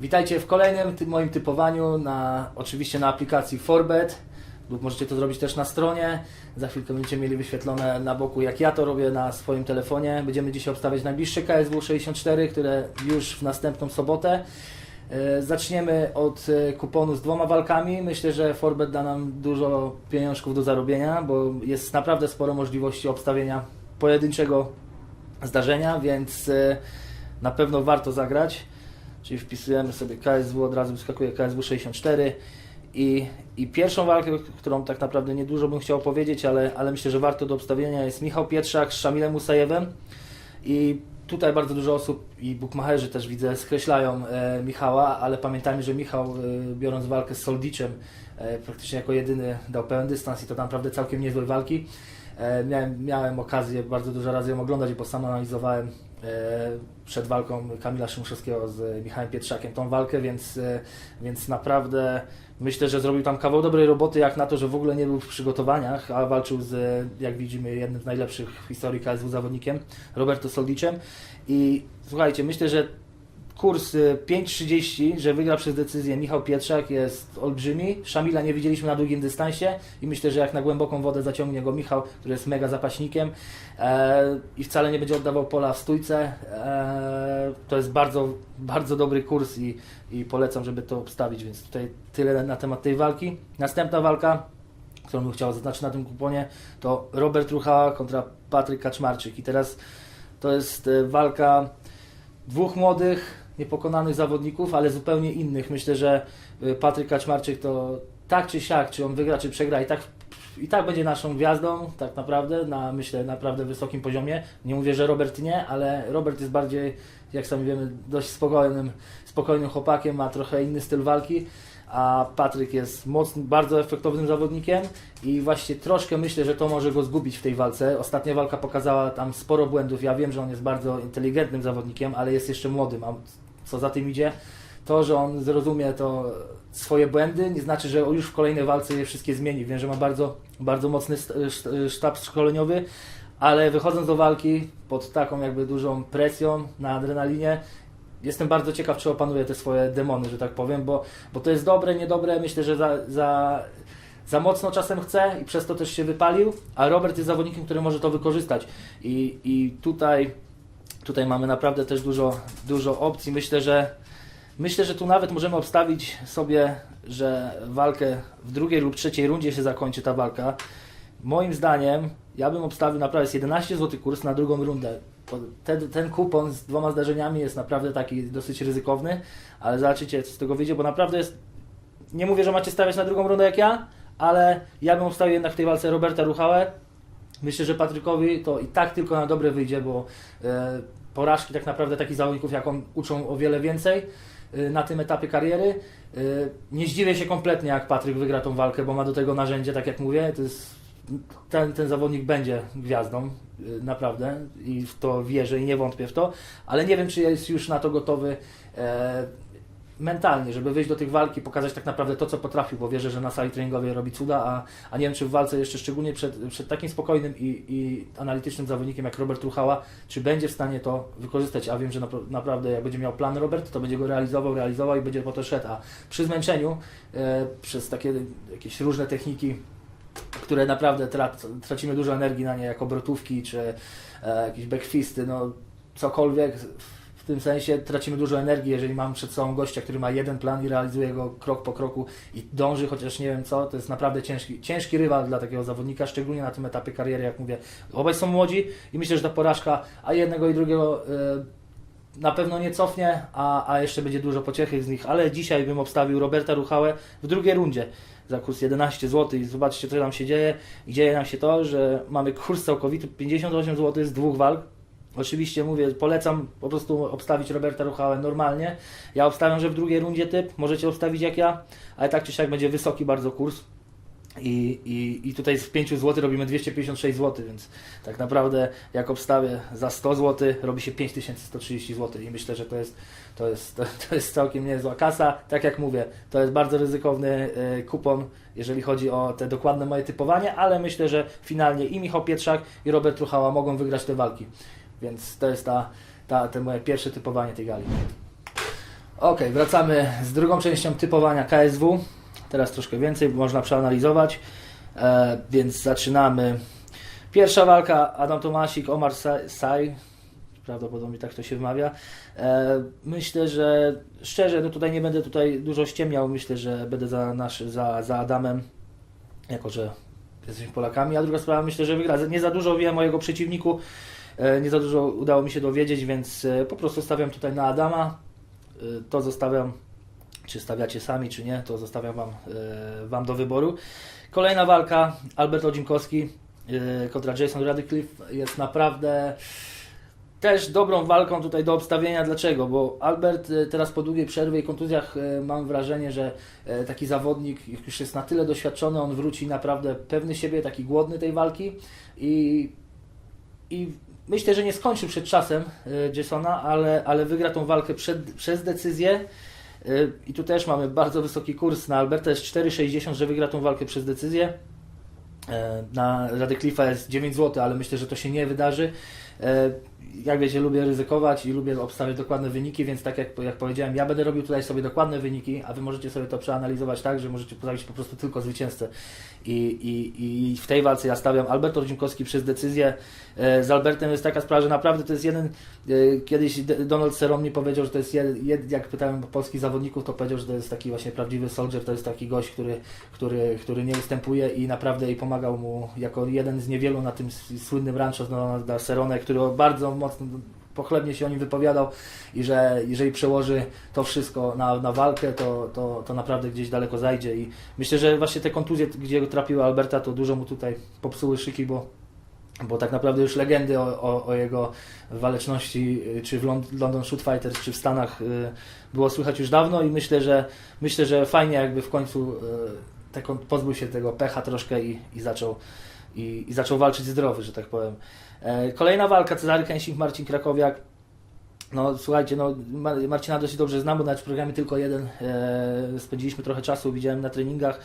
Witajcie w kolejnym ty moim typowaniu na oczywiście na aplikacji Forbet lub możecie to zrobić też na stronie. Za chwilkę będziecie mieli wyświetlone na boku jak ja to robię na swoim telefonie. Będziemy dzisiaj obstawiać najbliższe KSW 64, które już w następną sobotę. E, Zaczniemy od e, kuponu z dwoma walkami. Myślę, że Forbet da nam dużo pieniążków do zarobienia, bo jest naprawdę sporo możliwości obstawienia pojedynczego zdarzenia, więc e, na pewno warto zagrać. Czyli wpisujemy sobie KSW, od razu wyskakuje KSW 64 i, i pierwszą walkę, którą tak naprawdę niedużo bym chciał powiedzieć, ale, ale myślę, że warto do obstawienia jest Michał Pietrzak z Szamilem Musajewem i tutaj bardzo dużo osób i bukmacherzy też widzę skreślają e, Michała, ale pamiętajmy, że Michał e, biorąc walkę z Soldiczem e, praktycznie jako jedyny dał pełen dystans i to naprawdę całkiem niezłe walki. E, miałem, miałem okazję bardzo dużo razy ją oglądać, bo sam analizowałem e, przed walką Kamila Szymuszewskiego z Michałem Pietrzakiem tą walkę, więc, e, więc naprawdę myślę, że zrobił tam kawał dobrej roboty, jak na to, że w ogóle nie był w przygotowaniach, a walczył z, jak widzimy, jednym z najlepszych w historii KSW zawodnikiem, Roberto Soldiczem. I słuchajcie, myślę, że kurs y, 5.30, że wygra przez decyzję Michał Pietrzak jest olbrzymi. Szamila nie widzieliśmy na długim dystansie i myślę, że jak na głęboką wodę zaciągnie go Michał, który jest mega zapaśnikiem e, i wcale nie będzie oddawał pola w stójce. E, to jest bardzo, bardzo dobry kurs i, i polecam, żeby to obstawić, więc tutaj tyle na temat tej walki. Następna walka, którą bym chciał zaznaczyć na tym kuponie, to Robert Ruchała kontra Patryk Kaczmarczyk i teraz to jest e, walka dwóch młodych, niepokonanych zawodników, ale zupełnie innych. Myślę, że y, Patryk Kaczmarczyk to tak czy siak, czy on wygra, czy przegra, i tak, i tak będzie naszą gwiazdą, tak naprawdę, na myślę naprawdę wysokim poziomie. Nie mówię, że Robert nie, ale Robert jest bardziej, jak sami wiemy, dość spokojnym, spokojnym chłopakiem, ma trochę inny styl walki. A Patryk jest bardzo efektownym zawodnikiem i właśnie troszkę myślę, że to może go zgubić w tej walce. Ostatnia walka pokazała tam sporo błędów. Ja wiem, że on jest bardzo inteligentnym zawodnikiem, ale jest jeszcze młodym. A co za tym idzie? To, że on zrozumie to swoje błędy, nie znaczy, że już w kolejnej walce je wszystkie zmieni. Wiem, że ma bardzo, bardzo mocny sztab szkoleniowy, ale wychodząc do walki pod taką jakby dużą presją na adrenalinie, jestem bardzo ciekaw, czy opanuje te swoje demony, że tak powiem, bo, bo to jest dobre, niedobre. Myślę, że za, za, za mocno czasem chce i przez to też się wypalił, a Robert jest zawodnikiem, który może to wykorzystać. I, i tutaj, tutaj mamy naprawdę też dużo, dużo opcji. Myślę, że myślę, że tu nawet możemy obstawić sobie, że walkę w drugiej lub trzeciej rundzie się zakończy ta walka. Moim zdaniem, ja bym obstawił naprawdę jest 11 zł kurs na drugą rundę. Ten, ten kupon z dwoma zdarzeniami jest naprawdę taki dosyć ryzykowny, ale zobaczycie co z tego wyjdzie, bo naprawdę jest. Nie mówię, że macie stawiać na drugą rundę jak ja, ale ja bym obstawił jednak w tej walce Roberta Ruchałę. Myślę, że Patrykowi to i tak tylko na dobre wyjdzie, bo e, porażki tak naprawdę takich zawodników jak on uczą o wiele więcej e, na tym etapie kariery. E, nie zdziwię się kompletnie, jak Patryk wygra tą walkę, bo ma do tego narzędzie, tak jak mówię. To jest, ten, ten zawodnik będzie gwiazdą, naprawdę, i w to wierzę i nie wątpię w to, ale nie wiem, czy jest już na to gotowy mentalnie, żeby wyjść do tych walki, pokazać tak naprawdę to, co potrafił, bo wierzę, że na sali treningowej robi cuda, a, a nie wiem, czy w walce jeszcze szczególnie przed, przed takim spokojnym i, i analitycznym zawodnikiem jak Robert Ruchała, czy będzie w stanie to wykorzystać, a wiem, że napra- naprawdę jak będzie miał plan Robert, to będzie go realizował, realizował i będzie po to szedł, a przy zmęczeniu, e, przez takie jakieś różne techniki, które naprawdę trac- tracimy dużo energii na nie, jak obrotówki czy e, jakieś backfisty, no cokolwiek. Tym sensie tracimy dużo energii, jeżeli mam przed sobą gościa, który ma jeden plan i realizuje go krok po kroku i dąży, chociaż nie wiem co, to jest naprawdę ciężki, ciężki rywal dla takiego zawodnika, szczególnie na tym etapie kariery, jak mówię. Obaj są młodzi i myślę, że ta porażka, a jednego i drugiego e, na pewno nie cofnie, a, a jeszcze będzie dużo pociechy z nich, ale dzisiaj bym obstawił Roberta Ruchałę w drugiej rundzie za kurs 11 zł i zobaczcie co nam się dzieje. I dzieje nam się to, że mamy kurs całkowity 58 zł z dwóch walk. Oczywiście mówię, polecam po prostu obstawić Roberta Ruchałę normalnie. Ja obstawiam, że w drugiej rundzie typ, możecie obstawić jak ja, ale tak czy siak będzie wysoki bardzo kurs. I, i, I tutaj z 5 zł robimy 256 zł, więc tak naprawdę jak obstawię za 100 zł robi się 5130 zł i myślę, że to jest, to jest, to, to jest całkiem niezła kasa. Tak jak mówię, to jest bardzo ryzykowny e, kupon, jeżeli chodzi o te dokładne moje typowanie, ale myślę, że finalnie i Michał Pietrzak i Robert Truchała mogą wygrać te walki. Więc to jest ta, ta, te moje pierwsze typowanie tej gali. Ok, wracamy z drugą częścią typowania KSW. Teraz troszkę więcej, można przeanalizować. E, więc zaczynamy. Pierwsza walka Adam Tomasik, Omar Sa- Saj. Prawdopodobnie tak to się wymawia. E, myślę, że szczerze, no tutaj nie będę tutaj dużo ściemniał. Myślę, że będę za, nasz, za, za Adamem, jako że jesteśmy Polakami. A druga sprawa, myślę, że wygra. Nie za dużo wiem o jego przeciwniku. E, nie za dużo udało mi się dowiedzieć, więc e, po prostu stawiam tutaj na Adama. Y, to zostawiam, czy stawiacie sami, czy nie, to zostawiam Wam, wam do wyboru. Kolejna walka, Albert Odzimkowski kontra Jason Radcliffe jest naprawdę też dobrą walką tutaj do obstawienia. Dlaczego? Bo Albert teraz po długiej przerwie i kontuzjach mam wrażenie, że taki zawodnik już jest na tyle doświadczony, on wróci naprawdę pewny siebie, taki głodny tej walki i, i myślę, że nie skończył przed czasem y, Jasona, ale, ale wygra tą walkę przed, przez decyzję. Y, I tu też mamy bardzo wysoki kurs na Alberta, jest 4,60, że wygra tą walkę przez decyzję. E, Na Radcliffe'a jest 9 zł, ale myślę, że to się nie wydarzy. Jak wiecie, lubię ryzykować i lubię obstawiać dokładne wyniki, więc tak jak, jak powiedziałem, ja będę robił tutaj sobie dokładne wyniki, a Wy możecie sobie to przeanalizować tak, że możecie postawić po prostu tylko zwycięzcę. I, i, i w tej walce ja stawiam Albert Odzimkowski przez decyzję. E, Z Albertem jest taka sprawa, że naprawdę to jest jeden, e, kiedyś Donald Cerrone mi powiedział, że to jest jed, jak pytałem polskich zawodników, to powiedział, że to jest taki właśnie prawdziwy soldier, to jest taki gość, który, który, który nie występuje i naprawdę i pomagał mu jako jeden z niewielu na tym słynnym rancho z Donalda Cerrone, który bardzo mocno pochlebnie się o nim wypowiadał i że jeżeli przełoży to wszystko na, na walkę, to, to, to naprawdę gdzieś daleko zajdzie i myślę, że właśnie te kontuzje, gdzie go trapiły Alberta, to dużo mu tutaj popsuły szyki, bo bo tak naprawdę już legendy o, o, o jego waleczności, y, czy w Lond- London Shoot Fighters, czy w Stanach y, było słychać już dawno i myślę, że myślę, że fajnie jakby w końcu tak pozbył się tego pecha troszkę i, i zaczął i, i zaczął walczyć zdrowy, że tak powiem. E, Kolejna walka Cezary Kęsik, Marcin Krakowiak. No słuchajcie, no Mar- Marcina dość dobrze znam, bo nawet w programie tylko jeden e, spędziliśmy trochę czasu, widziałem na treningach.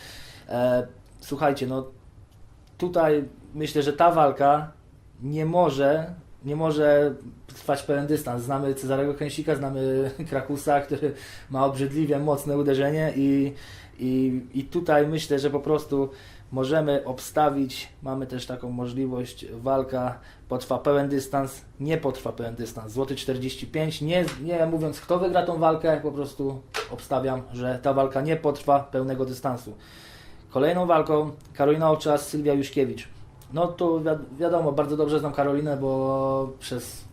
E, słuchajcie, no tutaj myślę, że ta walka nie może, nie może trwać pełen dystans. Znamy Cezarego Kęsika, znamy Krakusa, który ma obrzydliwie mocne uderzenie i, i, i tutaj myślę, że po prostu możemy obstawić, mamy też taką możliwość, walka potrwa pełen dystans, nie potrwa pełen dystans, złoty 45, nie, nie mówiąc kto wygra tą walkę, po prostu obstawiam, że ta walka nie potrwa pełnego dystansu. Kolejną walką Karolina Oczas, Sylwia Juszkiewicz. No tu wi- wiadomo, bardzo dobrze znam Karolinę, bo przez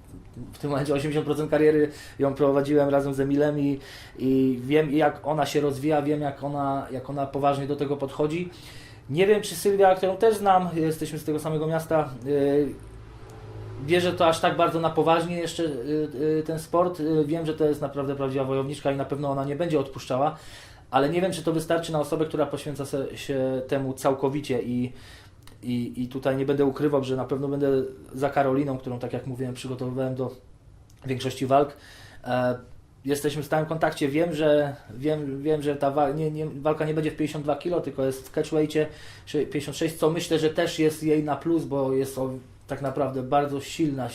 w tym momencie 80% kariery ją prowadziłem razem z Emilem i, i wiem jak ona się rozwija, wiem jak ona, jak ona poważnie do tego podchodzi. Nie wiem czy Sylwia, którą też znam, jesteśmy z tego samego miasta, bierze to aż tak bardzo na poważnie jeszcze y, y, ten sport. Y, Wiem, że to jest naprawdę prawdziwa wojowniczka i na pewno ona nie będzie odpuszczała, ale nie wiem, czy to wystarczy na osobę, która poświęca się temu całkowicie i, i, i tutaj nie będę ukrywał, że na pewno będę za Karoliną, którą tak jak mówiłem przygotowywałem do większości walk. Jesteśmy w stałym kontakcie. Wiem, że wiem, wiem, że ta wa- nie, nie, walka nie będzie w 52 kg, tylko jest w catchweightie 56, co myślę, że też jest jej na plus, bo jest o, tak naprawdę bardzo silna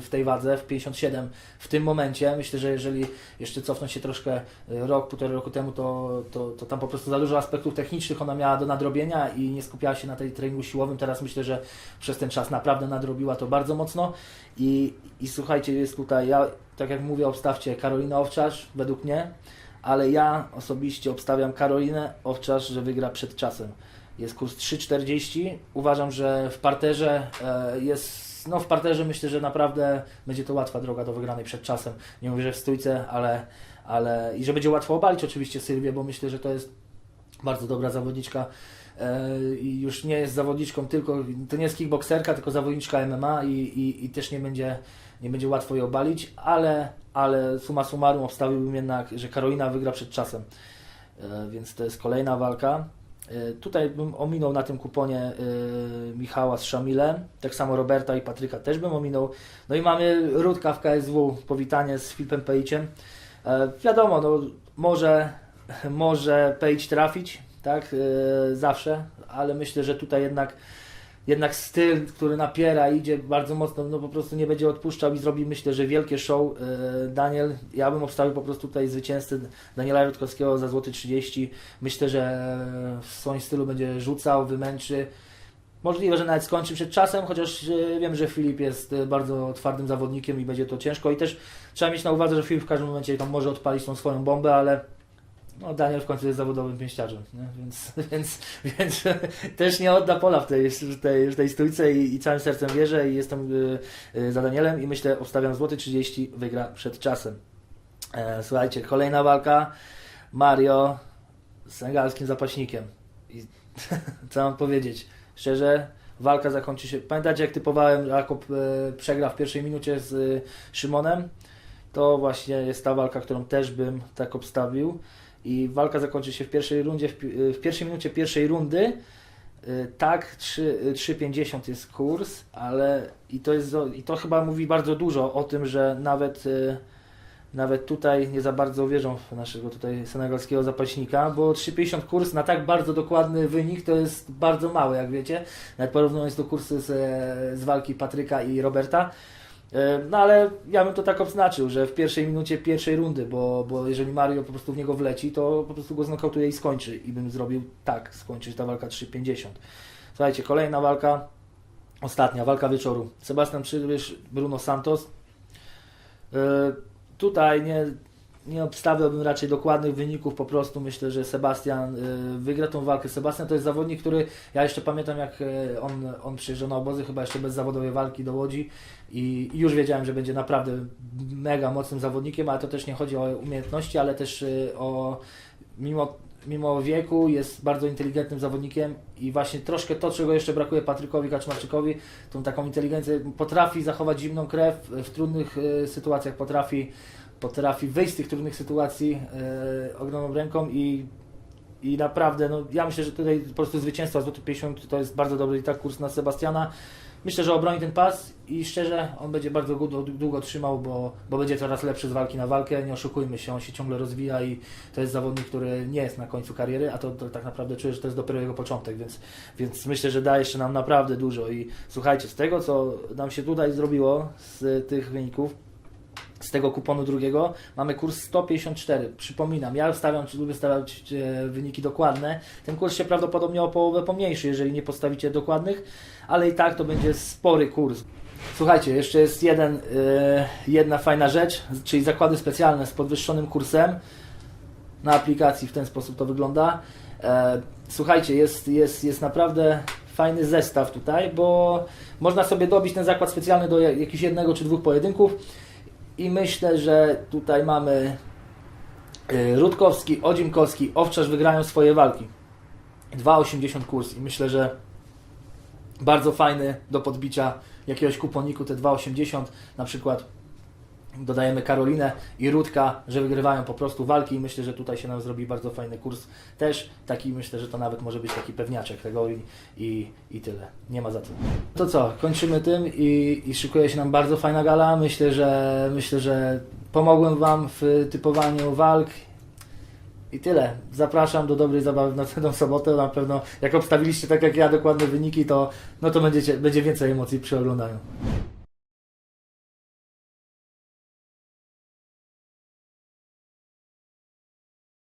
w tej wadze, w 57 w tym momencie. Myślę, że jeżeli jeszcze cofnąć się troszkę yy, rok, półtorej roku temu, to, to, to tam po prostu za dużo aspektów technicznych ona miała do nadrobienia i nie skupiała się na tej treningu siłowym. Teraz myślę, że przez ten czas naprawdę nadrobiła to bardzo mocno i, i słuchajcie, jest tutaj, ja tak jak mówię, obstawcie Karolina Owczarz, według mnie, ale ja osobiście obstawiam Karolinę Owczarz, że wygra przed czasem. Jest kurs 3,40. Uważam, że w parterze e, jest. No, w parterze myślę, że naprawdę będzie to łatwa droga do wygranej przed czasem. Nie mówię, że w stójce, ale, ale i że będzie łatwo obalić oczywiście Sylwię, bo myślę, że to jest bardzo dobra zawodniczka. E, I już nie jest zawodniczką tylko, to nie jest kickbokserka, tylko zawodniczka MMA i, i, i też nie będzie, nie będzie łatwo jej obalić, ale, ale summa summarum obstawiłbym jednak, że Karolina wygra przed czasem. E, Więc to jest kolejna walka. E, Tutaj bym ominął na tym kuponie e, Michała z Szamilem, tak samo Roberta i Patryka też bym ominął. No i mamy Rudka w KSW, powitanie z Filipem Pejciem. Wiadomo, no, może, może Pejć trafić, tak, zawsze, ale myślę, że tutaj jednak jednak styl, który napiera, idzie bardzo mocno, no po prostu nie będzie odpuszczał i zrobi myślę, że wielkie show. E, Daniel, ja bym obstawił po prostu tutaj zwycięzcę Daniela Rutkowskiego za złoty 30. Myślę, że w swoim stylu będzie rzucał, wymęczy. Możliwe, że nawet skończy przed czasem, chociaż e, wiem, że Filip jest e, bardzo twardym zawodnikiem i będzie to ciężko i też trzeba mieć na uwadze, że Filip w każdym momencie tam może odpalić tą swoją bombę, ale no Daniel w końcu jest zawodowym pięściarzem, nie? Więc, więc, więc też nie odda pola w tej, w tej, w tej stójce i, i całym sercem wierzę i jestem y, y, za Danielem i myślę, obstawiam złoty 30, wygra przed czasem. E, słuchajcie, kolejna walka, Mario z senegalskim zapaśnikiem. I co mam powiedzieć? Szczerze, walka zakończy się. Pamiętacie, jak typowałem, Jakob e, przegra w pierwszej minucie z e, Szymonem? To właśnie jest ta walka, którą też bym tak obstawił. I walka zakończy się w pierwszej rundzie, w, pi- w pierwszej minucie pierwszej rundy. Y, Tak, 3 y, 3,50 jest kurs, ale i to, jest, i to chyba mówi bardzo dużo o tym, że nawet, y, nawet tutaj nie za bardzo wierzą w naszego tutaj senegalskiego zapaśnika, bo 3,50 kurs na tak bardzo dokładny wynik to jest bardzo mały, jak wiecie. Nawet porównując do kursy z, z walki Patryka i Roberta. E, No ale ja bym to tak obznaczył, że w pierwszej minucie pierwszej rundy, bo, bo jeżeli Mario po prostu w niego wleci, to po prostu go znokautuje i skończy. I bym zrobił tak, skończyć ta walka 3,50. Słuchajcie, kolejna walka, ostatnia walka wieczoru. Sebastian Przybysz, Bruno Santos. E, Tutaj nie, nie obstawiałbym raczej dokładnych wyników, po prostu myślę, że Sebastian e, wygra tą walkę. Sebastian to jest zawodnik, który, ja jeszcze pamiętam jak e, on, on przyjeżdżał na obozy, chyba jeszcze bez zawodowej walki do Łodzi i już wiedziałem, że będzie naprawdę mega mocnym zawodnikiem, ale to też nie chodzi o umiejętności, ale też y, o mimo, mimo wieku jest bardzo inteligentnym zawodnikiem i właśnie troszkę to, czego jeszcze brakuje Patrykowi Kaczmarczykowi, tą taką inteligencję, potrafi zachować zimną krew w trudnych y, sytuacjach, potrafi, potrafi wyjść z tych trudnych sytuacji y, ogromną ręką i i naprawdę, no, ja myślę, że tutaj po prostu zwycięstwo złoty 50 to jest bardzo dobry i tak kurs na Sebastiana. Myślę, że obroni ten pas i szczerze, on będzie bardzo długo, długo trzymał, bo, bo będzie coraz lepszy z walki na walkę. Nie oszukujmy się, on się ciągle rozwija i to jest zawodnik, który nie jest na końcu kariery, a to, to tak naprawdę czuję, że to jest dopiero jego początek, więc, więc myślę, że da jeszcze nam naprawdę dużo. I słuchajcie, z tego co nam się tutaj zrobiło z tych wyników, z tego kuponu drugiego mamy kurs 154. Przypominam, ja stawiam, czy lubię stawiać e, wyniki dokładne. Ten kurs się prawdopodobnie o połowę pomniejszy, jeżeli nie postawicie dokładnych, ale i tak to będzie spory kurs. Słuchajcie, jeszcze jest jeden, e, jedna fajna rzecz, czyli zakłady specjalne z podwyższonym kursem. Na aplikacji w ten sposób to wygląda. E, Słuchajcie, jest, jest, jest naprawdę fajny zestaw tutaj, bo można sobie dobić ten zakład specjalny do jak- jakiegoś jednego czy dwóch pojedynków. I myślę, że tutaj mamy y, Rutkowski, Odzimkowski, Owczarz wygrają swoje walki. 2,80 kurs i myślę, że bardzo fajny do podbicia jakiegoś kuponiku te 2,80 na przykład dodajemy Karolinę i Rutka, że wygrywają po prostu walki i myślę, że tutaj się nam zrobi bardzo fajny kurs też taki myślę, że to nawet może być taki pewniaczek tego i, i, i tyle. Nie ma za co. To co, kończymy tym i, i szykuje się nam bardzo fajna gala. Myślę, że myślę, że pomogłem Wam w typowaniu walk i tyle. Zapraszam do dobrej zabawy w następną sobotę. Na pewno jak obstawiliście tak jak ja dokładne wyniki, to no to będziecie, będzie więcej emocji przy oglądaniu.